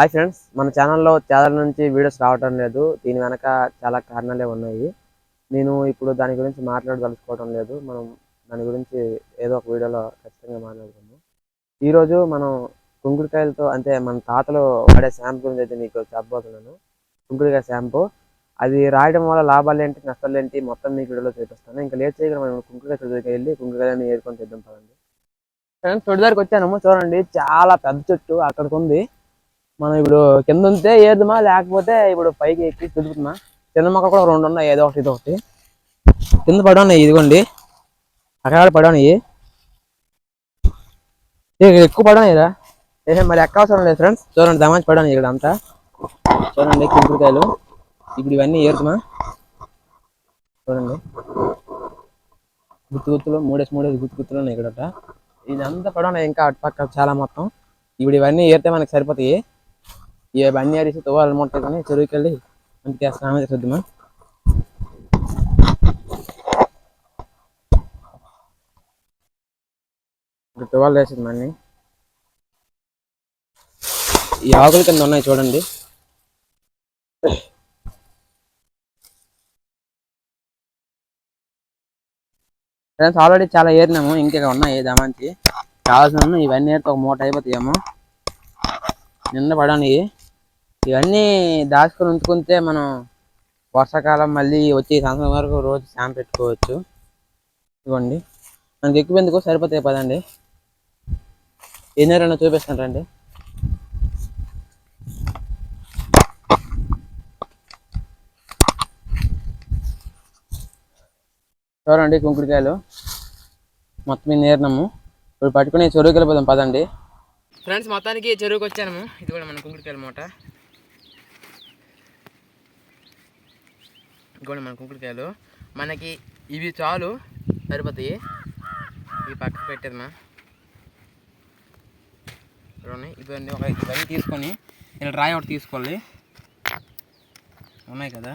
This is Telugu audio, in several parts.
హాయ్ ఫ్రెండ్స్ మన ఛానల్లో చాలా నుంచి వీడియోస్ రావటం లేదు. దీని వెనక చాలా కారణాలే ఉన్నాయి. నేను ఇప్పుడు దాని గురించి మాట్లాడదలుచుకోవడం లేదు. మనం దాని గురించి ఏదో ఒక వీడియోలో ఖచ్చితంగా మాట్లాడుకుందాం. ఈరోజు మనం కుంకుడుకాయలతో అంటే మన తాతలు వాడే షాంపూ గురించి అయితే మీకు చెప్పబోతున్నాను. కుంకుడుకాయ షాంపూ అది రాయడం వల్ల లాభాలు ఏంటి నష్టాలు ఏంటి మొత్తం మీకు వీడియోలో చూపిస్తాను. ఇంకా లేట్ చేయకుండా మనం కుంకుడుకాయ చెట్టు వెళ్ళి కుంకుడుకాయని ఏరుకొని తెద్దాం పదండి. ఫ్రెండ్స్ చెట్టు వచ్చాను. చూడండి చాలా పెద్ద చెట్టు అక్కడికి ఉంది మనం ఇప్పుడు కింద ఉంటే ఏదమా లేకపోతే ఇప్పుడు పైకి ఎక్కి తిరుగుతున్నా. కింద మొక్క కూడా రెండు ఉన్నాయి ఏదో ఒకటి ఇది ఒకటి. కింద పడవన్నాయి ఇదిగోండి. అక్కడ పడి ఎక్కువ పడి ఏ మరి ఎక్కవసరం లేదు ఫ్రెండ్స్ చూడండి దమాచి పడాను ఇక్కడ అంతా చూడండి కుంకుడుకాయలు ఇప్పుడు ఇవన్నీ ఏరుతున్నా. చూడండి. గుత్తు గుత్తులు మూడేసి మూడేసి గుత్తు గుత్తులు ఉన్నాయి ఇక్కడ ఇదంతా పడి ఇంకా అటు పక్క చాలా మొత్తం. ఇప్పుడు ఇవన్నీ ఏరితే మనకి సరిపోతాయి. ఇవన్నీ తువ్వాలి తువాలు ముట్టుకొని చెరువుకి వెళ్ళి మనకి స్నానం చేద్దామా ఇప్పుడు తువాలు వేసింది మన్ని ఈ ఆకుల కింద ఉన్నాయి చూడండి. ఫ్రెండ్స్ ఆల్రెడీ చాలా ఏరినాము. ఇంకా ఉన్నాయి దామంతి కావాల్సిన ఇవన్నీ ఏరితే ఒక మూట అయిపోతాయేమో. నిన్న పడని ఇవన్నీ దాచుకొని ఉంచుకుంటే మనం వర్షాకాలం మళ్ళీ వచ్చే సంవత్సరం వరకు రోజు శాంప్ పెట్టుకోవచ్చు. ఇవ్వండి మనకి ఎక్కువేందుకు సరిపోతాయి పదండి. ఎన్నో చూపిస్తాను రండి. చూడండి కుంకుడికాయలు. మొత్తం మీద ఇప్పుడు పట్టుకుని చెరువుకి వెళ్ళిపోదాం పదండి. ఫ్రెండ్స్ మొత్తానికి చెరువుకి వచ్చాము. ఇది కూడా మన కుంకుడికాయల మూట. ఇంకోటి మన కుంకుడికాయలు మనకి ఇవి చాలు సరిపోతాయి. ఇవి పక్కకు పెట్టేదమ్మా చూడండి ఇవన్నీ ఒక ఇవన్నీ తీసుకొని ఇలా రాయి ఒకటి తీసుకోవాలి. ఉన్నాయి కదా.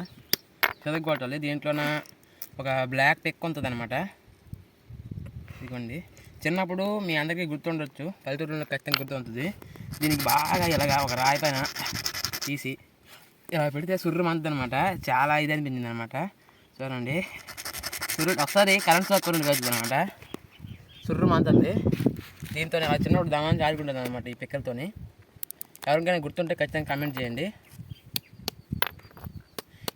చదువుకోవాలి దీంట్లోన ఒక బ్లాక్ పెక్ ఉంటుంది అనమాట ఇదిగోండి. చిన్నప్పుడు మీ అందరికీ గుర్తుండొచ్చు పల్లెటూరులో ఖచ్చితంగా గుర్తుంటుంది. దీనికి బాగా ఇలాగా ఒక రాయి పైన తీసి ఇలా పెడితే సుర్రు మంతది అనమాట చాలా ఇది అనిపించింది అనమాట చూడండి. సుర్రు ఒకసారి కరెంట్ షాక్ కరెంట్ కాదు అనమాట సుర్రు మంతది దీంతో ఆ చిన్నప్పుడు దమాన్ని ఆడుకుంటుంది అనమాట ఈ పిక్కలతోని. ఎవరికైనా గుర్తుంటే ఖచ్చితంగా కమెంట్ చేయండి.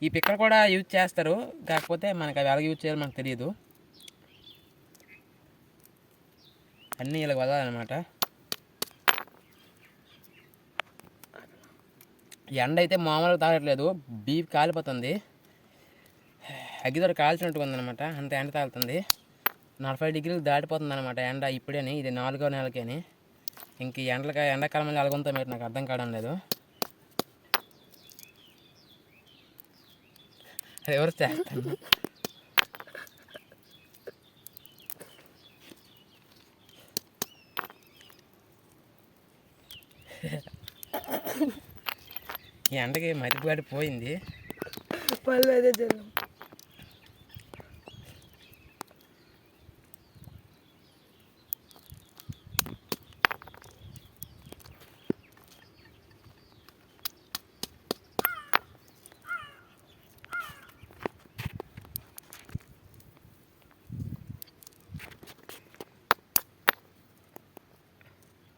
ఈ పిక్కలు కూడా యూజ్ చేస్తారు. కాకపోతే మనకి అవి ఎలా యూజ్ చేయాలో మనకు తెలియదు. అన్నీ ఇలా వదలనమాట ఎండ అయితే మామూలుగా తాగట్లేదు బీప్ కాలిపోతుంది. అగ్గిదొర కాల్చినట్టుగా ఉందన్నమాట అంత ఎండ తాగుతుంది. నలభై డిగ్రీలు దాటిపోతుంది అనమాట ఎండ ఇప్పుడేని ఇది నాలుగో నెలకేని. ఇంక ఎండలకి ఎండాకాలం ఎలాగొంతో మీరు నాకు అర్థం కావడం లేదు. ఎవరు చేస్తాను ఈ ఎండకి మరిపాడి పోయింది పళ్ళు అదే జనం.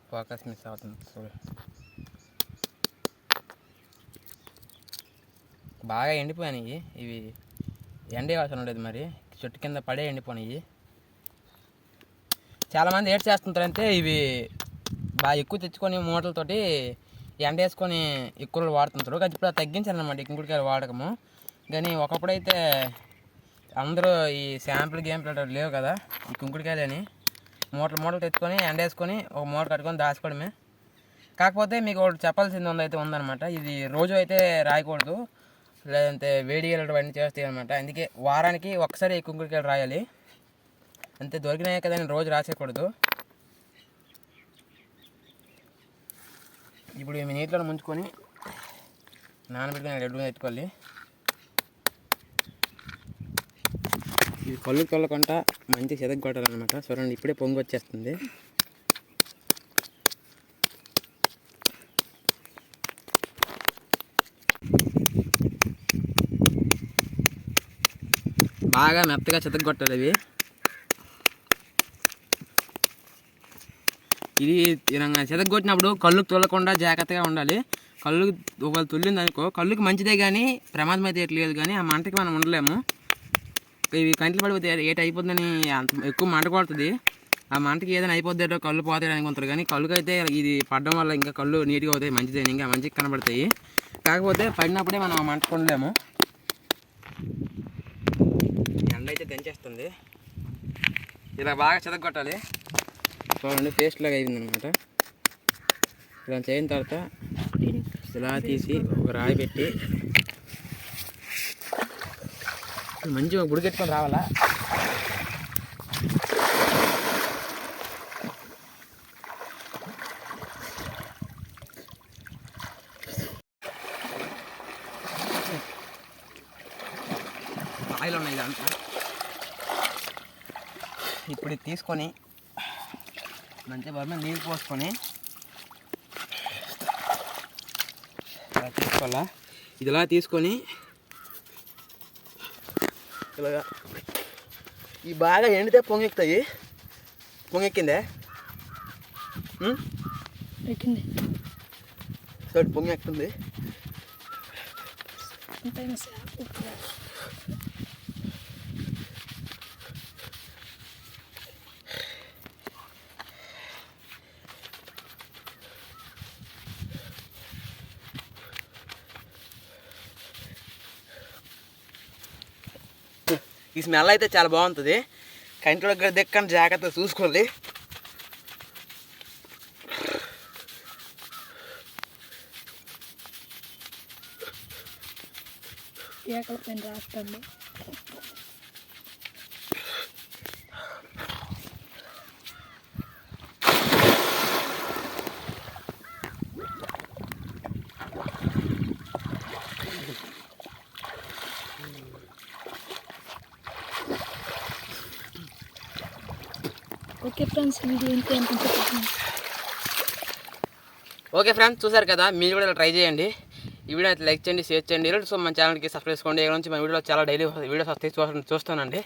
ఫోకస్ మిస్ అవుతుంది. చూడు. బాగా ఎండిపోయినాయి. ఇవి ఎండే అవసరం ఉండేది మరి. చెట్టు కింద పడే ఎండిపోయినాయి. చాలామంది ఏడ్ చేస్తుంటారంటే ఇవి బాగా ఎక్కువ తెచ్చుకొని మూటలతోటి ఎండ వేసుకొని ఎక్కువ వాడుతుంటారు. కానీ ఇప్పుడు తగ్గించారనమాట ఇంకుడికాయలు వాడకము. కానీ ఒకప్పుడైతే అందరూ ఈ శాంపుల్ గేమ్ గేమ్లు లేవు కదా ఈ కుంకుడికాయలు అని. మూటలు మూటలు తెచ్చుకొని ఎండేసుకొని ఒక మూట కట్టుకొని దాచుకోవడమే. కాకపోతే మీకు ఒకటి చెప్పాల్సింది ఉంది అయితే ఉందన్నమాట. ఇది రోజు అయితే రాయకూడదు. లేదంటే వేడి ఇలాంటివన్నీ చేస్తాయి అనమాట అందుకే వారానికి ఒకసారి ఈ కుంకుడికాయలు రాయాలి. అంతే దొరికినాయి కదా అని రోజు రాసేయకూడదు. ఇప్పుడు మీ నీటిలో ముంచుకొని నానబెట్టుకొని రెడీగా పెట్టుకోవాలి. ఈ కళ్ళు కొల్లకుండా మంచిగా చెదకు కొట్టాలన్నమాట చూడండి ఇప్పుడే పొంగి వచ్చేస్తుంది. బాగా మెత్తగా చితగొట్టాలి అవి. ఇది చితగొట్టినప్పుడు కళ్ళు తొలకుండా జాగ్రత్తగా ఉండాలి. కళ్ళు ఒకవేళ తొల్లింది అనుకో కళ్ళుకి మంచిదే కానీ ప్రమాదం అయితే ఎట్లేదు కానీ ఆ మంటకి మనం ఉండలేము. ఇవి కంట్లు పడిపోతే ఏటి అయిపోతుందని అంత ఎక్కువ మంట కొడుతుంది. ఆ మంటకి ఏదైనా అయిపోద్దేటో కళ్ళు పోతాయి అనుకుంటారు కానీ కళ్ళుకి అయితే ఇది పడడం వల్ల ఇంకా కళ్ళు నీట్గా అవుతాయి మంచిదే ఇంకా మంచిగా కనబడతాయి. కాకపోతే పడినప్పుడే మనం ఆ మంట కొనలేము ఎండ అయితే తెంచేస్తుంది ఇలా బాగా చెదగొట్టాలి చూడండి పేస్ట్ లాగా అయింది అనమాట ఇలా చేయిన తర్వాత ఇలా తీసి ఒక రాయి పెట్టి మంచిగా గుడికెట్టుకొని రావాలా? ఆయిల్ ఉన్నాయి దాంట్లో. ఇప్పుడు తీసుకొని మంచిగా బర్మ నీళ్ళు పోసుకొని ఇలా తీసుకోవాలా? ఇది ఇలా తీసుకొని ఇలాగా ఈ బాగా ఎండితే పొంగెక్కుతాయి. పొంగెక్కిందే? ఎక్కింది. పొంగెక్కుతుంది. ఈ స్మెల్ అయితే చాలా బాగుంటుంది. కంటి దగ్గర దిక్కని జాగ్రత్త చూసుకోండి. ఏకల ఓకే ఫ్రెండ్స్ వీడియో ఇంతే అనుకుంటున్నాను ఓకే ఫ్రెండ్స్ చూసారు కదా మీరు కూడా ఇలా ట్రై చేయండి. ఈ వీడియో అయితే లైక్ చేయండి షేర్ చేయండి. సో మన ఛానల్కి సబ్స్క్రైబ్ చేసుకోండి. ఇక్కడ నుంచి మన వీడియోలో చాలా డైలీ వీడియోస్ వస్తాయి చూస్తానండి.